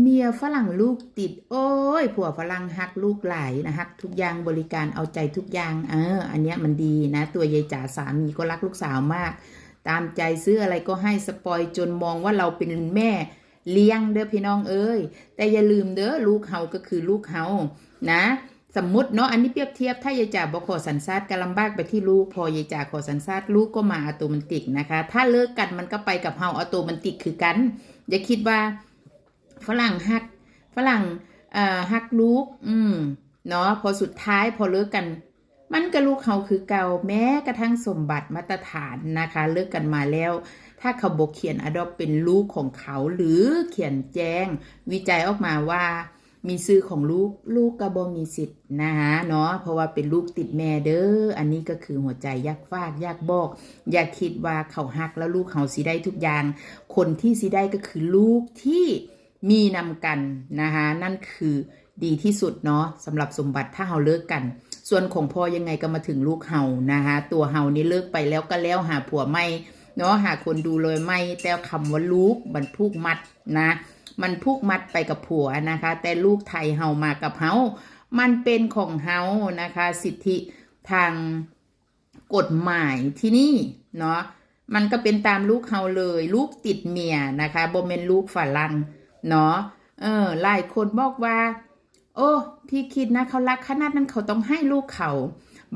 เมียฝรั่งลูกติด โอ้ย ผัวฝรั่งฮักลูกหลายนะฮักทุกอย่างบริการเอาใจทุกอย่างเออ อันเนี้ยมันดีนะ ตัวยายจ๋าสามีก็รักลูกสาวมาก ตามใจซื้ออะไรก็ให้สปอยจนมองว่าเราเป็นแม่เลี้ยงเด้อพี่น้องเอ้ย แต่อย่าลืมเด้อลูกเฮาก็คือลูกเฮานะสมมติเนาะอันนี้เปรียบเทียบถ้ายายจ๋าบอขอสัญชาติก็ลำบากไปที่ลูก พอยายจ๋าขอสัญชาติลูกก็มาอัตโนมันติกนะคะ ถ้าเลิกกันมันก็ไปกับเฮาอัตโนมันติกคือกัน อย่าคิดว่า ฝรั่งฮักฝรั่งเอ่อฮักลูก อืมเนาะพอสุดท้ายพอเลิกกัน มันก็ลูกเขาคือเก่าแม้กระทั่งสมบัติมาตรฐานนะคะ เลิกกันมาแล้ว ถ้าเขาบอกเขียนอดอปเป็นลูกของเขาหรือเขียนแจ้ง วิจัยออกมาว่ามีซื้อของลูกลูกก็บ่มีสิทธิ์นะคะเนาะเพราะว่าเป็นลูกติดแม่เด้ออันนี้ก็คือหัวใจยากฟากยากบอก อย่าคิดว่าเขาฮักแล้วลูกเขาสิได้ทุกอย่าง คนที่สิได้ก็คือลูกที่ มีนำกันนะคะนั่นคือดีที่สุดเนาะสำหรับสมบัติถ้าเฮาเลิกกัน ส่วนของพ่อยังไงก็มาถึงลูกเฮานะคะตัวเฮานี่เลิกไปแล้วก็แล้วหาผัวไม่เนาะหาคนดูเลยไม่แต่คำว่าลูกมันผูกมัดนะ มันผูกมัดไปกับผัวนะคะ แต่ลูกไทยเฮามากับเฮามันเป็นของเฮานะคะ สิทธิทางกฎหมายที่นี่เนาะมันก็เป็นตามลูกเฮาเลย ลูกติดเมียนะคะบ่เป็นลูกฝรั่ง เนาะเออหลายคนบอกว่า โอ้พี่คิดนะเขารักขนาดนั้นเขาต้องให้ลูกเขา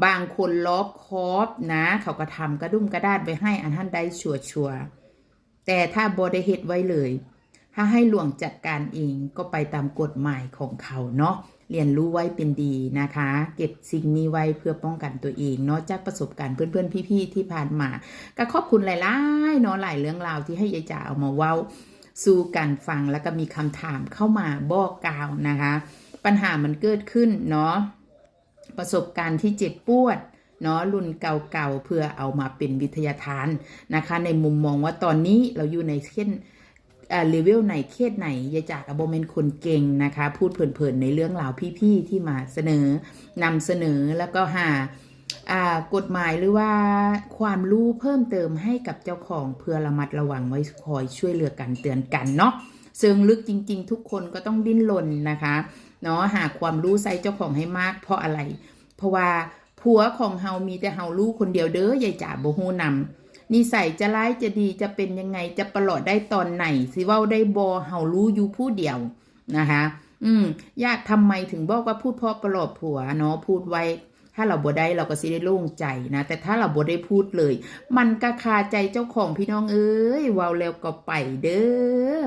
บางคนลอบคอบนะ เขาก็ทำกระดุมกระดาษไว้ให้อันท่านได้ชัวชัวร์แต่ถ้าบได้เฮ็ดไว้เลย ถ้าให้หลวงจัดการเองก็ไปตามกฎหมายของเขาเนาะเรียนรู้ไว้เป็นดีนะคะ เก็บสิ่งนี้ไว้เพื่อป้องกันตัวเองเนาะจากประสบการณ์เพื่อนๆพี่ๆที่ผ่านมา ก็ขอบคุณหลายๆเนาะหลายเรื่องราวที่ให้ยายจ๋าเอามาเว้า สู่กันฟังแล้วก็มีคำถามเข้ามาบอกกล่าวนะคะ ปัญหามันเกิดขึ้นเนาะประสบการณ์ที่เจ็บปวดเนาะรุ่นเก่าๆเพื่อเอามาเป็นวิทยาทานนะคะ ในมุมมองว่าตอนนี้เราอยู่ในเช่นเลเวลไหนเคสไหนยาจากกับโบเมนคนเก่งนะคะ พูดเพลินๆในเรื่องราวพี่ๆที่มาเสนอนำเสนอแล้วก็หา กฎหมายหรือว่าความรู้เพิ่มเติมให้กับเจ้าของเพื่อระมัดระวังไว้คอยช่วยเหลือกันเตือนกันเนาะเชิงลึกจริง ๆ ทุกคนก็ต้องดิ้นรนนะคะเนาะหาความรู้ใส่เจ้าของให้มาก เพราะอะไร เพราะว่าผัวของเฮามีแต่เฮารู้คนเดียวเด้อยายจ๋าบ่ฮู้นำนิสัยจะร้ายจะดีจะเป็นยังไงจะประหลอดได้ตอนไหน สิเว้าได้บ่เฮารู้อยู่ผู้เดียวนะคะ อืมยากทำไมถึงบอกว่าพูดเพราะประหลอดผัวเนาะพูดไว้ ถ้าเราบ่ได้เราก็สิได้โล่งใจนะ แต่ถ้าเราบ่ได้พูดเลย มันก็คาใจเจ้าของพี่น้องเอ้ยว้าแล้วก็ไปเด้อ